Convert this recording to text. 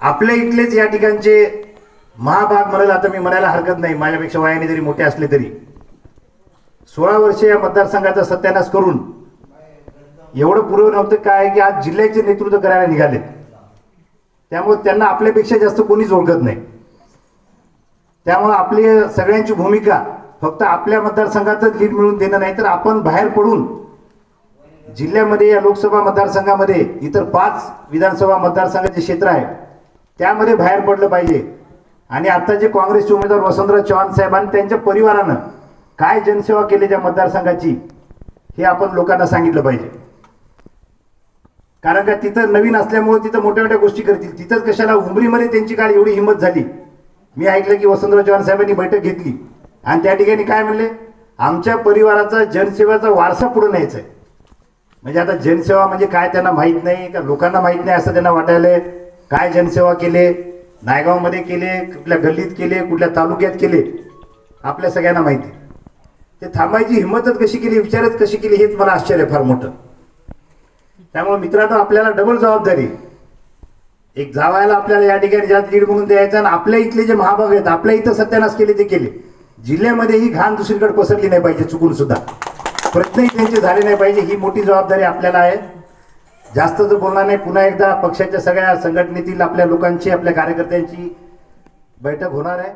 आपल्या इथलेच या ठिकाणचे महाभाग म्हणायला आता मी म्हणायला हरकत नाही. माझ्यापेक्षा वयाने जरी मोठे असले तरी. सोळा वर्ष या मतदारसंघाचा सत्यानाश करून एवढं पूर्व नव्हतं काय की आज जिल्ह्याचे नेतृत्व करायला निघाले त्यामुळे त्यांना आपल्यापेक्षा जास्त कोणीच ओळखत नाही. त्यामुळे आपली सगळ्यांची भूमिका फक्त आपल्या मतदारसंघातच लीड मिळून देणं नाही तर आपण बाहेर पडून जिल्ह्यामध्ये या लोकसभा मतदारसंघामध्ये इतर पाच विधानसभा मतदारसंघाचे क्षेत्र आहे त्यामध्ये बाहेर पडलं पाहिजे. आणि आता जे काँग्रेसचे उमेदवार वसंतराव चव्हाण साहेबांनी त्यांच्या परिवारानं काय जनसेवा केली त्या मतदारसंघाची हे आपण लोकांना सांगितलं पाहिजे. कारण का तिथं नवीन असल्यामुळे तिथं मोठ्या मोठ्या गोष्टी करतील. तिथंच कशाला उमरीमध्ये त्यांची काय एवढी हिंमत झाली. मी ऐकलं की वसंतराव चव्हाण साहेबांनी बैठक घेतली. आणि त्या ठिकाणी काय म्हणले? आमच्या परिवाराचा जनसेवेचा वारसा पुढे न्यायचा आहे म्हणजे आता जनसेवा म्हणजे काय त्यांना माहीत नाही का लोकांना माहीत नाही असं त्यांना वाटायलंय. काय जनसेवा केले? नायगावमध्ये केले कुठल्या गल्लीत केले कुठल्या तालुक्यात केले? आपल्या सगळ्यांना माहिती. ते थांबायची हिंमतच कशी केली विचारच कशी केली हेच मला आश्चर्य फार मोठं. त्यामुळे मित्रांनो आपल्याला डबल जबाबदारी. एक जावायला आपल्याला या ठिकाणी जास्त लीड म्हणून द्यायचं आणि आपल्या इथले जे महाभाग आहेत आपल्या इथं सत्यानाश केले ते केले. जिल्ह्यामध्ये ही घाण दुसरीकडे पसरली नाही पाहिजे चुकून सुद्धा. प्रयत्नही त्यांचे झाले नाही पाहिजे ही मोठी जबाबदारी आपल्याला आहे. जास्त तर बोलणार नाही. पुन्हा एकदा पक्षाच्या सगळ्या संघटनेतील आपल्या लोकांची आपल्या कार्यकर्त्यांची बैठक होणार आहे.